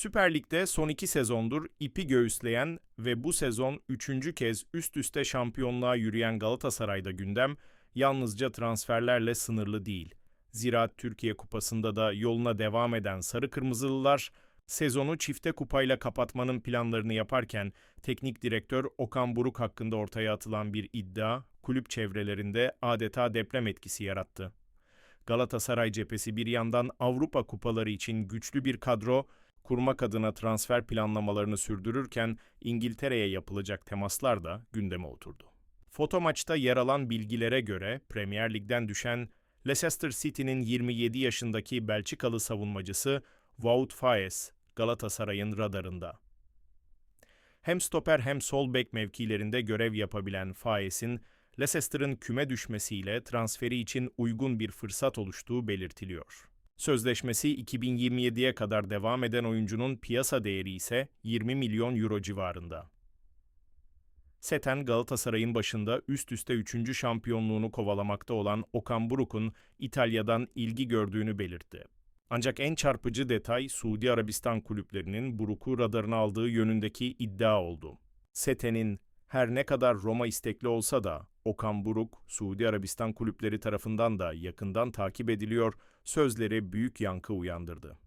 Süper Lig'de son iki sezondur ipi göğüsleyen ve bu sezon üçüncü kez üst üste şampiyonluğa yürüyen Galatasaray'da gündem yalnızca transferlerle sınırlı değil. Zira Türkiye Kupası'nda da yoluna devam eden Sarı Kırmızılılar sezonu çifte kupayla kapatmanın planlarını yaparken teknik direktör Okan Buruk hakkında ortaya atılan bir iddia kulüp çevrelerinde adeta deprem etkisi yarattı. Galatasaray cephesi bir yandan Avrupa kupaları için güçlü bir kadro kurmak adına transfer planlamalarını sürdürürken İngiltere'ye yapılacak temaslar da gündeme oturdu. Foto maçta yer alan bilgilere göre Premier Lig'den düşen Leicester City'nin 27 yaşındaki Belçikalı savunmacısı Wout Faes Galatasaray'ın radarında. Hem stoper hem sol bek mevkilerinde görev yapabilen Faes'in Leicester'ın küme düşmesiyle transferi için uygun bir fırsat oluştuğu belirtiliyor. Sözleşmesi 2027'ye kadar devam eden oyuncunun piyasa değeri ise 20 milyon euro civarında. Seten Galatasaray'ın başında üst üste 3. şampiyonluğunu kovalamakta olan Okan Buruk'un İtalya'dan ilgi gördüğünü belirtti. Ancak en çarpıcı detay Suudi Arabistan kulüplerinin Buruk'u radarına aldığı yönündeki iddia oldu. Seten'in her ne kadar Roma istekli olsa da Okan Buruk, Suudi Arabistan kulüpleri tarafından da yakından takip ediliyor, sözleri büyük yankı uyandırdı.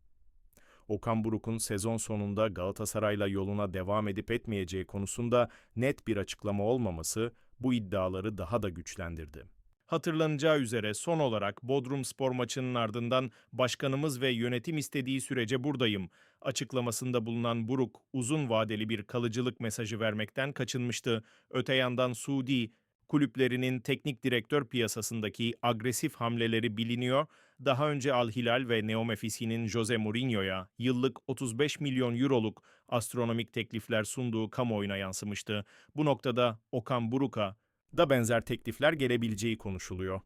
Okan Buruk'un sezon sonunda Galatasaray'la yoluna devam edip etmeyeceği konusunda net bir açıklama olmaması bu iddiaları daha da güçlendirdi. Hatırlanacağı üzere son olarak Bodrum Spor maçının ardından başkanımız ve yönetim istediği sürece buradayım açıklamasında bulunan Buruk uzun vadeli bir kalıcılık mesajı vermekten kaçınmıştı. Öte yandan Suudi kulüplerinin teknik direktör piyasasındaki agresif hamleleri biliniyor. Daha önce Al Hilal ve Neomefisi'nin Jose Mourinho'ya yıllık 35 milyon euroluk astronomik teklifler sunduğu kamuoyuna yansımıştı. Bu noktada Okan Buruk'a da benzer teklifler gelebileceği konuşuluyor.